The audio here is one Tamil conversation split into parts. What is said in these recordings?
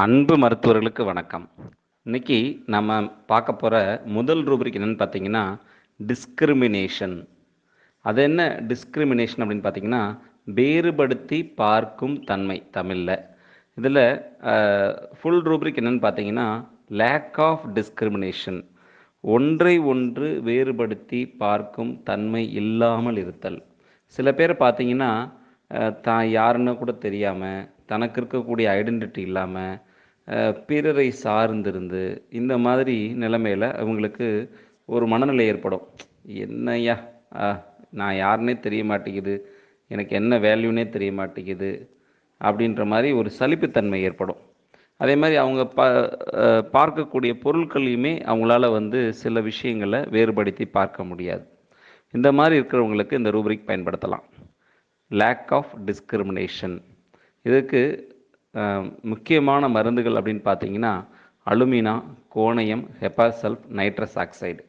அன்பு மருத்துவர்களுக்கு வணக்கம். இன்னைக்கு நம்ம பார்க்க போகிற முதல் ரூபரிக் என்னென்னு பார்த்தீங்கன்னா டிஸ்கிரிமினேஷன் அது என்ன டிஸ்கிரிமினேஷன் அப்படின்னு பார்த்தீங்கன்னா வேறுபடுத்தி பார்க்கும் தன்மை தமிழில். இதில் ஃபுல் ரூபரிக் என்னன்னு பார்த்தீங்கன்னா லேக் ஆஃப் டிஸ்கிரிமினேஷன் ஒன்றை ஒன்று வேறுபடுத்தி பார்க்கும் தன்மை இல்லாமல் இருத்தல். சில பேர் பார்த்தீங்கன்னா தான் யாருன்னு கூட தெரியாமல் தனக்கு இருக்கக்கூடிய ஐடென்டிட்டி இல்லாமல் பிறரை சார்ந்திருந்து இந்த மாதிரி நிலைமையில் அவங்களுக்கு ஒரு மனநிலை ஏற்படும். என்னய்யா? நான் யாருன்னே தெரிய மாட்டேங்குது. எனக்கு என்ன வேல்யூனே தெரிய மாட்டேங்குது. அப்படின்ற மாதிரி ஒரு சலிப்புத்தன்மை ஏற்படும். அதே மாதிரி அவங்க ப பார்க்கக்கூடிய பொருட்களையுமே அவங்களால வந்து சில விஷயங்களை வேறுபடுத்தி பார்க்க முடியாது. இந்த மாதிரி இருக்கிறவங்களுக்கு இந்த ரூபிரிக் பயன்படுத்தலாம். லேக் ஆஃப் டிஸ்கிரிமினேஷன் இதுக்கு முக்கியமான மருந்துகள் அப்படின்னு பார்த்தீங்கன்னா alumina conium hepar sulph nitrous oxide.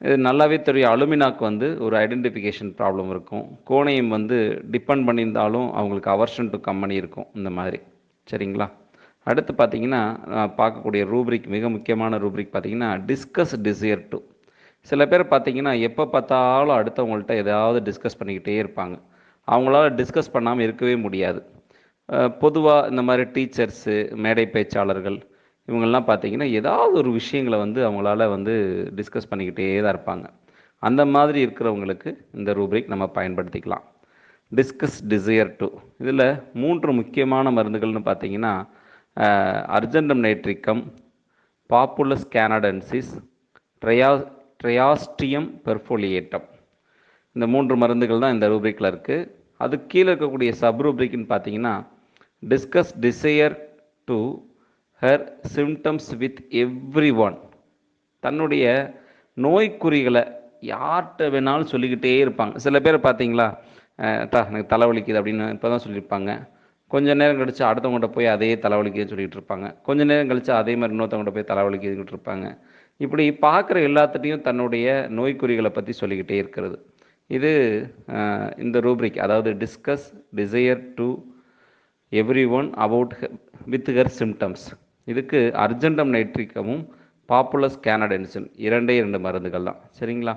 இது நல்லாவே தெரியும். அலுமினாக்கு வந்து ஒரு ஐடென்டிஃபிகேஷன் ப்ராப்ளம் இருக்கும். கோணையம் வந்து டிபெண்ட் பண்ணியிருந்தாலும் அவங்களுக்கு அவர்ஷன் டு கம்பெனி இருக்கும் இந்த மாதிரி. சரிங்களா? அடுத்து பார்த்தீங்கன்னா பார்க்கக்கூடிய ரூப்ரிக் மிக முக்கியமான ரூப்ரிக் பார்த்தீங்கன்னா டிஸ்கஸ் டிசையர் டு. சில பேர் பார்த்தீங்கன்னா எப்போ பார்த்தாலும் அடுத்தவங்கள்ட்ட ஏதாவது டிஸ்கஸ் பண்ணிக்கிட்டே இருப்பாங்க. அவங்களால டிஸ்கஸ் பண்ணாமல் இருக்கவே முடியாது. பொதுவாக இந்த மாதிரி டீச்சர்ஸு மேடை பேச்சாளர்கள் இவங்கெல்லாம் பார்த்தீங்கன்னா ஏதாவது ஒரு விஷயங்களை வந்து அவங்களால வந்து டிஸ்கஸ் பண்ணிக்கிட்டே தான் இருப்பாங்க. அந்த மாதிரி இருக்கிறவங்களுக்கு இந்த ரூப்ரிக் நம்ம பயன்படுத்திக்கலாம். Discuss desire to. இதில் மூன்று முக்கியமான மருந்துகள்னு பார்த்தீங்கன்னா அர்ஜென்டம் நைட்ரிக்கம் பாப்புலஸ் கேனடன்சிஸ் ட்ரையா ட்ரையாஸ்டியம் பெர்ஃபோலியேட்டம். இந்த மூன்று மருந்துகள் தான் இந்த ரூப்ரிக்கில் இருக்குது அது கீழே இருக்கக்கூடிய சப் ரூப்ரிக்னு பார்த்தீங்கன்னா discuss desire to her symptoms with everyone தன்னுடைய நோய்க்குறிகளை யார்கிட்ட வேணாலும் சொல்லிக்கிட்டே இருப்பாங்க. சில பேர் பார்த்தீங்களா? தா எனக்கு தலைவலிக்குது அப்படின்னு இப்போ தான் சொல்லியிருப்பாங்க. கொஞ்ச நேரம் கழிச்சு அடுத்தவங்கள்ட்ட போய் அதே தலைவலிக்குதுன்னு சொல்லிகிட்டு இருப்பாங்க. கொஞ்ச நேரம் கழிச்சு அதே மாதிரி இன்னொருத்தவங்கள்ட்ட போய் தலைவலிக்குதுன்னு இருப்பாங்க. இப்படி பார்க்குற எல்லாத்துட்டையும் தன்னுடைய நோய்க்குறிகளை பற்றி சொல்லிக்கிட்டே இருக்கிறது. இது இந்த ரூப்ரிக் அதாவது disgust desire to everyone about with her symptoms இதுக்கு அர்ஜென்டம் நைட்ரிக்கமும் பாப்புலஸ் கேனடென்சின் இரண்டே இரண்டு மருந்துகள் தான் சரிங்களா?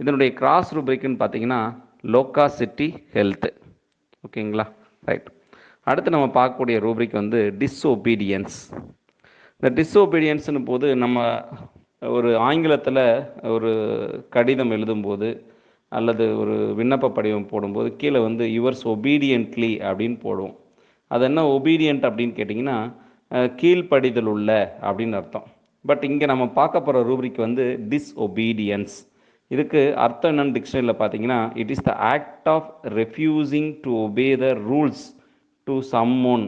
இதனுடைய கிராஸ் ரூப்ரிக்னு பார்த்தீங்கன்னா லோகாசிட்டி ஹெல்த்து ஓகேங்களா? ரைட் அடுத்து நம்ம பார்க்கக்கூடிய ரூபிரிக் வந்து டிஸ்ஒபீடியன்ஸ் இந்த டிஸ்ஒபீடியன்ஸ்னு போது நம்ம ஒரு ஆங்கிலத்தில் ஒரு கடிதம் எழுதும்போது அல்லது ஒரு விண்ணப்ப படிவம் போடும்போது கீழே வந்து யுவர்ஸ் ஒபீடியன்ட்லி அப்படின்னு போடுவோம். அது என்ன ஒபீடியன்ட் அப்படின்னு கேட்டிங்கன்னா கீழ்ப்படிதல் உள்ள அப்படின்னு அர்த்தம். பட் இங்கே நம்ம பார்க்க போகிற ரூப்ரிக் வந்து டிஸ்ஒபீடியன்ஸ் இதுக்கு அர்த்தம் என்னன்னு டிக்ஷனரியில் பார்த்தீங்கன்னா it is the act of refusing to obey the rules to someone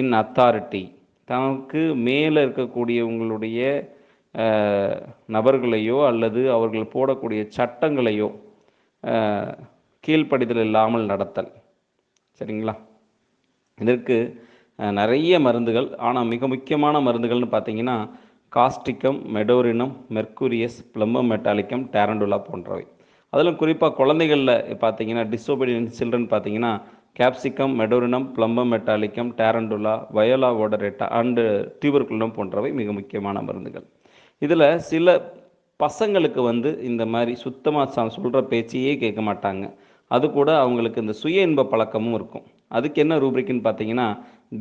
in authority தனக்கு மேலே இருக்கக்கூடியவங்களுடைய நபர்களையோ அல்லது அவர்கள் போடக்கூடிய சட்டங்களையோ கீழ்ப்படிதல் இல்லாமல் நடத்தல். சரிங்களா? இதற்கு நிறைய மருந்துகள் ஆனால் மிக முக்கியமான மருந்துகள்னு பார்த்தீங்கன்னா காஸ்டிக்கம் மெடோரினம் மெர்க்குரியஸ் பிளம்பம் மெட்டாலிக்கம் டேரண்டுலா போன்றவை. அதிலும் குறிப்பாக குழந்தைகளில் பார்த்தீங்கன்னா டிசோபீடியன்ஸ் சில்ட்ரன் பார்த்தீங்கன்னா capsicum medorrhinum plumbum metallicum tarentula viola odorata and tuberculinum போன்றவை மிக முக்கியமான மருந்துகள். இதில் சில பசங்களுக்கு வந்து இந்த மாதிரி சுத்தமாக சொல்கிற பேச்சையே கேட்க மாட்டாங்க. அது கூட அவங்களுக்கு இந்த சுய இன்ப பழக்கமும் இருக்கும். அதுக்கு என்ன ரூப்ரிக்னு பார்த்தீங்கன்னா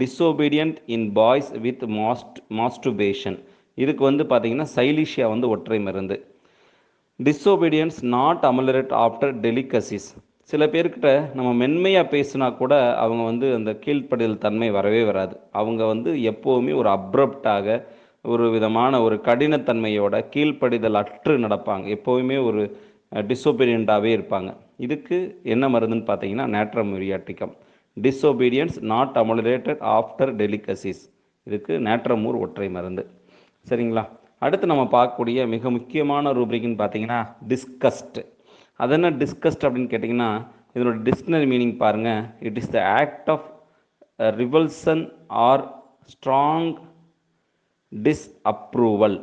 disobedient in boys with mast masturbation இதுக்கு வந்து பார்த்தீங்கன்னா சைலிஷியா வந்து ஒற்றை மருந்து. Disobedience not ameliorated after delicacies சில பேர்கிட்ட நம்ம மென்மையாக பேசினா கூட அவங்க வந்து அந்த கீழ்ப்படிதல் தன்மை வரவே வராது. அவங்க வந்து எப்போவுமே ஒரு அப்ரப்டாக ஒரு விதமான ஒரு கடினத்தன்மையோட கீழ்ப்படிதல் அற்று நடப்பாங்க. எப்போவுமே ஒரு டிசோபீடியண்ட்டாகவே இருப்பாங்க. இதுக்கு என்ன மருந்துன்னு பார்த்தீங்கன்னா natrum muriaticum disobedience not ameliorated after delicacies இதுக்கு நேற்றமூர் ஒற்றை மருந்து. சரிங்களா? அடுத்து நம்ம பார்க்கக்கூடிய மிக முக்கியமான ரூப்ரிக்னு பார்த்தீங்கன்னா டிஸ்கஸ்ட் அது என்ன டிஸ்கஸ்ட் அப்படின்னு கேட்டிங்கன்னா இதனோட டிக்ஷனரி மீனிங் பாருங்கள் it is the act of revulsion or strong disapproval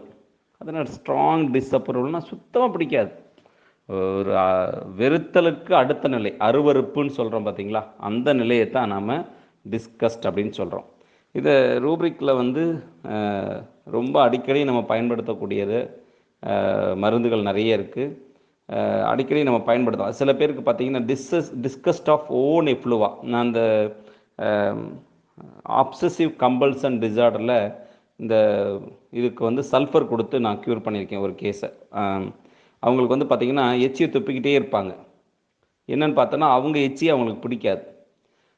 அதனால் ஸ்ட்ராங் டிஸ்அப்ரூவல்னால் சுத்தமாக பிடிக்காது. ஒரு வெறுத்தலுக்கு அடுத்த நிலை அருவருப்புன்னு சொல்கிறோம் பார்த்தீங்களா அந்த நிலையை தான் நாம் டிஸ்கஸ்ட் அப்படின்னு சொல்கிறோம் இதை ரூப்ரிக்கில் வந்து ரொம்ப அடிக்கடி நம்ம பயன்படுத்தக்கூடியது மருந்துகள் நிறைய இருக்குது அடிக்கடி நம்ம பயன்படுத்தலாம் சில பேருக்கு பார்த்தீங்கன்னா discuss disgust of own effluvia நான் அந்த ஆப்சசிவ் கம்பல்சன் டிசார்டரில் இந்த இதுக்கு வந்து சல்ஃபர் கொடுத்து நான் க்யூர் பண்ணியிருக்கேன் ஒரு கேஸை அவங்களுக்கு வந்து பார்த்திங்கன்னா எச்சியை துப்பிக்கிட்டே இருப்பாங்க. என்னென்னு பார்த்தோன்னா அவங்க எச்சி அவங்களுக்கு பிடிக்காது.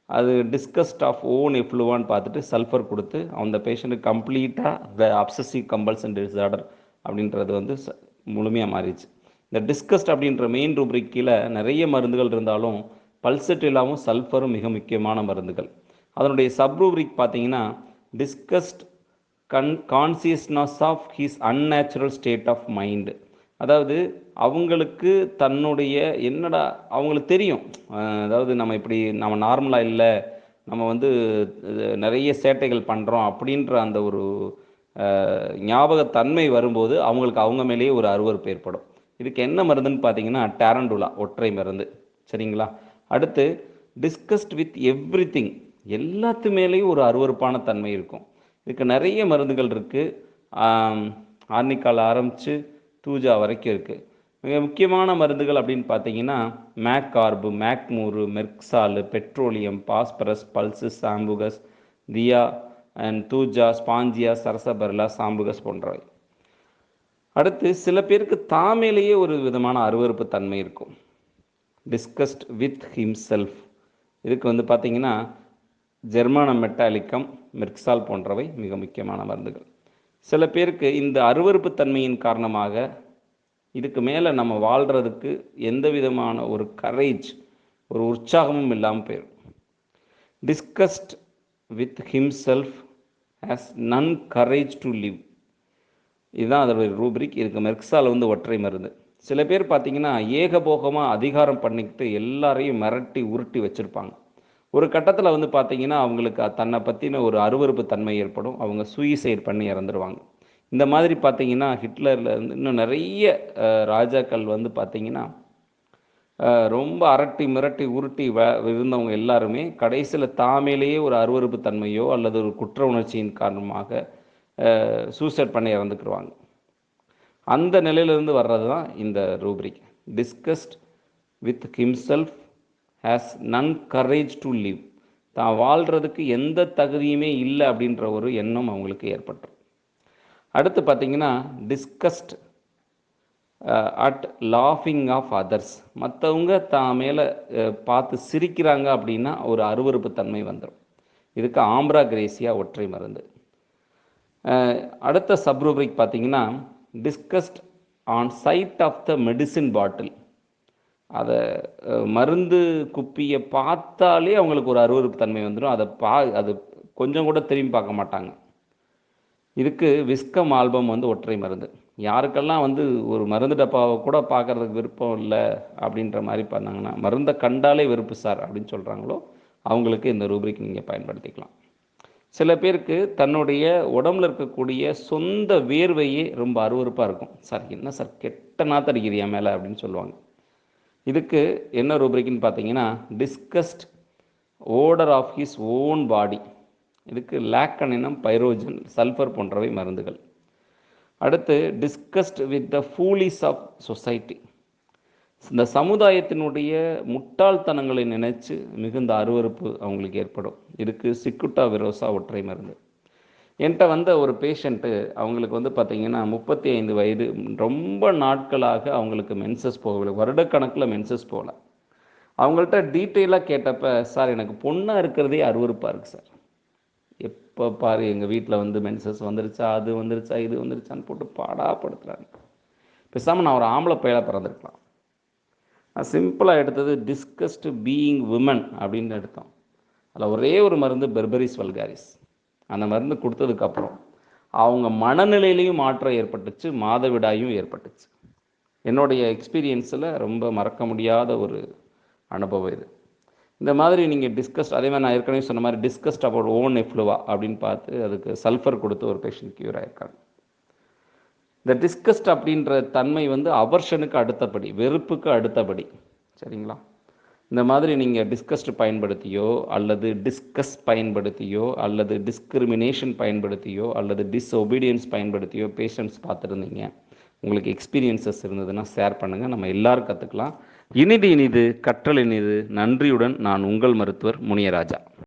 அது டிஸ்கஸ்ட் ஆஃப் ஓன் எஃப்ளூவான்னு பார்த்துட்டு சல்ஃபர் கொடுத்து அந்த பேஷண்ட்டு கம்ப்ளீட்டாக த அப்சசிவ் கம்பல்சன் டிசார்டர் அப்படின்றது வந்து முழுமையாக மாறிடுச்சு. இந்த டிஸ்கஸ்ட் அப்படின்ற மெயின் ரூப்ரிக் கீழே நிறைய மருந்துகள் இருந்தாலும் பல்செட்டிலாவும் சல்ஃபரும் மிக முக்கியமான மருந்துகள். அதனுடைய சப்ரூப்ரிக் பார்த்தீங்கன்னா disgust con consciousness of his unnatural state of mind அதாவது அவங்களுக்கு தன்னுடைய என்னடா அவங்களுக்கு தெரியும். அதாவது நம்ம இப்படி நம்ம நார்மலாக இல்லை நம்ம வந்து நிறைய சேட்டைகள் பண்ணுறோம் அப்படின்ற அந்த ஒரு ஞாபகத்தன்மை வரும்போது அவங்களுக்கு அவங்க மேலேயே ஒரு அருவருப்பு ஏற்படும். இதுக்கு என்ன மருந்துன்னு பார்த்தீங்கன்னா டேரண்டுலா ஒற்றை மருந்து. சரிங்களா? அடுத்து டிஸ்கஸ்ட் வித் எவ்ரி திங் எல்லாத்து மேலேயும் ஒரு அருவருப்பான தன்மை இருக்கும். இதுக்கு நிறைய மருந்துகள் இருக்குது ஆர்னிக்கால் ஆரம்பித்து தூஜா வரைக்கும் இருக்குது மிக முக்கியமான மருந்துகள் அப்படின்னு பார்த்தீங்கன்னா mag carb mag mur merc sol petroleum phosphorus puls sambucus thea and thuja spongia sarsaparilla sambucus போன்றவை. அடுத்து சில பேருக்கு தாமேலேயே ஒரு விதமான அருவருப்பு தன்மை இருக்கும். டிஸ்கஸ்ட் வித் ஹிம்செல்ஃப் இதுக்கு வந்து பார்த்திங்கன்னா ஜெர்மான மெட்டாலிக்கம் மெர்க்சால் போன்றவை மிக முக்கியமான மருந்துகள். சில பேருக்கு இந்த அருவருப்பு தன்மையின் காரணமாக இதுக்கு மேலே நம்ம வாழ்கிறதுக்கு எந்த விதமான ஒரு கரேஜ் ஒரு உற்சாகமும் இல்லாமல் போயிடும் disgust with himself has none courage to live இதுதான் அதோடைய ரூப்ரிக் இதுக்கு மெர்க்ஸால் வந்து ஒற்றை மருந்து. சில பேர் பார்த்தீங்கன்னா ஏகபோகமாக அதிகாரம் பண்ணிக்கிட்டு எல்லாரையும் மிரட்டி உருட்டி வச்சுருப்பாங்க. ஒரு கட்டத்தில் வந்து பார்த்தீங்கன்னா அவங்களுக்கு தன்னை பற்றின ஒரு அருவருப்பு தன்மை ஏற்படும். அவங்க சூயிசைட் பண்ணி இறந்துருவாங்க. இந்த மாதிரி பார்த்தீங்கன்னா ஹிட்லரில் இருந்து இன்னும் நிறைய ராஜாக்கள் வந்து பார்த்தீங்கன்னா ரொம்ப அரட்டி மிரட்டி உருட்டி வ இருந்தவங்க எல்லாருமே கடைசியில் தாமேலேயே ஒரு அருவருப்பு தன்மையோ அல்லது ஒரு குற்ற உணர்ச்சியின் காரணமாக சூசைட் பண்ணி இறந்துக்குருவாங்க. அந்த நிலையிலிருந்து வர்றது தான் இந்த rubric disgust with himself has none courage to live தான் வாழ்கிறதுக்கு எந்த தகுதியுமே இல்லை அப்படின்ற ஒரு எண்ணம் அவங்களுக்கு ஏற்பட்டுரும் அடுத்து பார்த்தீங்கன்னா டிஸ்கஸ்ட் அட் லாஃபிங் ஆஃப் அதர்ஸ் மற்றவங்க தான் மேலே uh, பார்த்து சிரிக்கிறாங்க அப்படின்னா ஒரு அருவருப்பு தன்மை வந்துடும் இதுக்கு ஆம்ரா கிரேசியா ஒற்றை மருந்து. Uh, அடுத்த சப்ரூபிக் பார்த்தீங்கன்னா disgust on sight of the medicine bottle அதை மருந்து குப்பியை பார்த்தாலே அவங்களுக்கு ஒரு அருவருப்பு தன்மை வந்துடும் அதை பா அது கொஞ்சம் கூட திரும்பி பார்க்க மாட்டாங்க. இதுக்கு விஸ்கம் ஆல்பம் வந்து ஒற்றை மருந்து. யாருக்கெல்லாம் வந்து ஒரு மருந்து டப்பாவை கூட பார்க்கறதுக்கு விருப்பம் இல்லை அப்படின்ற மாதிரி பண்ணாங்கன்னா மருந்தை கண்டாலே வெறுப்பு சார் அப்படின்னு சொல்கிறாங்களோ அவங்களுக்கு இந்த ரூபிரிக் நீங்கள் பயன்படுத்திக்கலாம். சில பேருக்கு தன்னுடைய உடம்புல இருக்கக்கூடிய சொந்த வேர்வையே ரொம்ப அருவருப்பாக இருக்கும். சார் என்ன சார் கெட்ட நாத்தடிக்கிறியா மேலே அப்படின்னு சொல்லுவாங்க. இதுக்கு என்ன ரூபிரிக்னு பார்த்தீங்கன்னா disgusted odour of his own body இதுக்கு லேக்கனினம் பைரோஜன் சல்ஃபர் போன்றவை மருந்துகள். அடுத்து disgust with the foolish of society இந்த சமுதாயத்தினுடைய முட்டாள்தனங்களை நினைச்சு மிகுந்த அருவருப்பு அவங்களுக்கு ஏற்படும். இதுக்கு சிக்குட்டா விரோசா ஒற்றை மருந்து. என்கிட்ட வந்த ஒரு பேஷண்ட்டு அவங்களுக்கு வந்து பார்த்தீங்கன்னா முப்பத்தி ஐந்து வயது ரொம்ப நாட்களாக அவங்களுக்கு மென்சஸ் போகவில்லை. வருடக்கணக்கில் மென்சஸ் போகல. அவங்கள்ட்ட டீட்டெயிலாக கேட்டப்ப சார் எனக்கு பொண்ணாக இருக்கிறதே அருவருப்பாக இருக்குது சார். எப்போ பாரு எங்கள் வீட்டில் வந்து மென்சஸ் வந்துருச்சா அது வந்துருச்சா இது வந்துருச்சான்னு போட்டு பாடாப்படுத்துகிறாங்க பேசாமல் நான் ஒரு ஆம்பளை பையலாக பிறந்திருக்கலாம். நான் சிம்பிளாக எடுத்தது டிஸ்கஸ்டு பீயிங் விமன் அப்படின்னு எடுத்தோம். அதில் ஒரே ஒரு மருந்து பெர்பரிஸ் வல்காரிஸ் அந்த மருந்து கொடுத்ததுக்கப்புறம் அவங்க மனநிலையிலையும் மாற்றம் ஏற்பட்டுச்சு மாதவிடாயும் ஏற்பட்டுச்சு. என்னுடைய எக்ஸ்பீரியன்ஸில் ரொம்ப மறக்க முடியாத ஒரு அனுபவம் இது. இந்த மாதிரி நீங்கள் டிஸ்கஸ்ட் அதே மாதிரி நான் ஏற்கனவே சொன்ன மாதிரி டிஸ்கஸ்ட் அபவுட் ஓன் எஃப்ளுவா அப்படின்னு பார்த்து அதுக்கு சல்ஃபர் கொடுத்து ஒரு பேஷண்ட் க்யூர் ஆயிருக்காங்க. இந்த டிஸ்கஸ்ட் அப்படின்ற தன்மை வந்து அவர்ஷனுக்கு அடுத்தபடி வெறுப்புக்கு அடுத்தபடி சரிங்களா? இந்த மாதிரி நீங்கள் டிஸ்கஸ்ட் பயன்படுத்தியோ அல்லது டிஸ்கஸ் பயன்படுத்தியோ அல்லது டிஸ்கிரிமினேஷன் பயன்படுத்தியோ அல்லது டிஸ்ஒபீடியன்ஸ் பயன்படுத்தியோ பேஷண்ட்ஸ் பார்த்துருந்தீங்க. உங்களுக்கு எக்ஸ்பீரியன்சஸ் இருந்ததுன்னா ஷேர் பண்ணுங்கள் நம்ம எல்லாரும் கற்றுக்கலாம் இனிது இனிது கற்றல் இனிது. நன்றியுடன் நான் உங்கள் மருத்துவர் முனியராஜா.